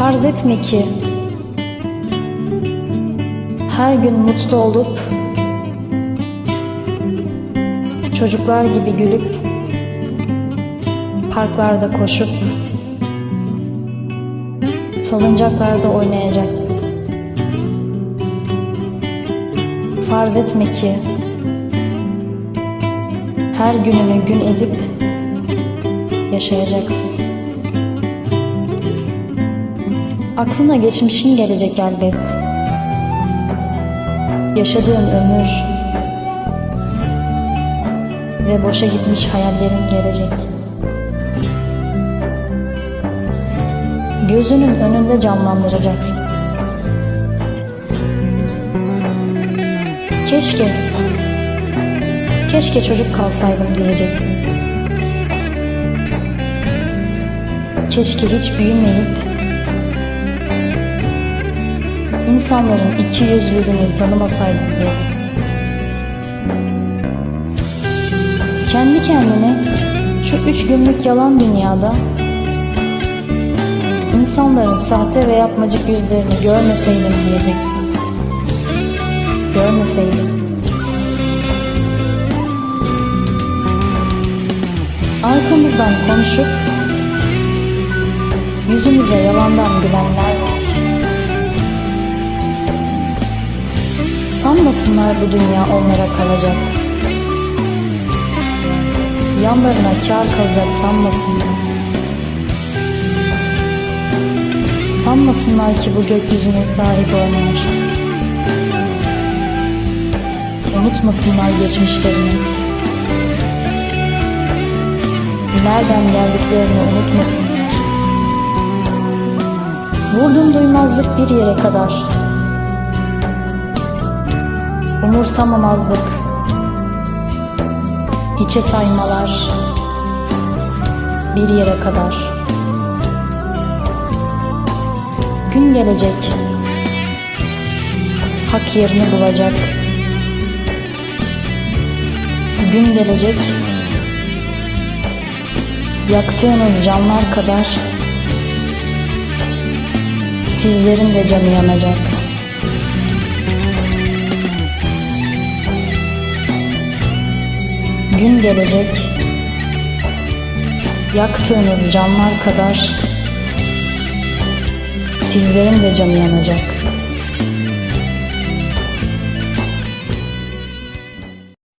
Farz etme ki her gün mutlu olup çocuklar gibi gülüp parklarda koşup salıncaklarda oynayacaksın. Farz etme ki her gününü gün edip yaşayacaksın. Aklına geçmişin gelecek elbet. Yaşadığın ömür ve boşa gitmiş hayallerin gelecek. Gözünün önünde canlandıracaksın. Keşke, keşke çocuk kalsaydım diyeceksin. Keşke hiç büyümeyip insanların iki yüzlülüğünü tanımasaydım diyeceksin. Kendi kendine şu üç günlük yalan dünyada insanların sahte ve yapmacık yüzlerini görmeseydim diyeceksin. Görmeseydim. Arkamızdan konuşup yüzümüze yalandan gülenler var. Sanmasınlar bu dünya onlara kalacak. Yanlarına kar kalacak sanmasınlar. Sanmasınlar ki bu gökyüzüne sahip onlar. Unutmasınlar geçmişlerini. Nereden geldiklerini unutmasınlar. Vurdum duymazlık bir yere kadar. Umursamamazlık. Hiçe saymalar. Bir yere kadar. Gün gelecek. Hak yerini bulacak. Gün gelecek. Yaktığınız canlar kadar sizlerin de canı yanacak. Gün gelecek. Yaktığınız canlar kadar sizlerin de canı yanacak.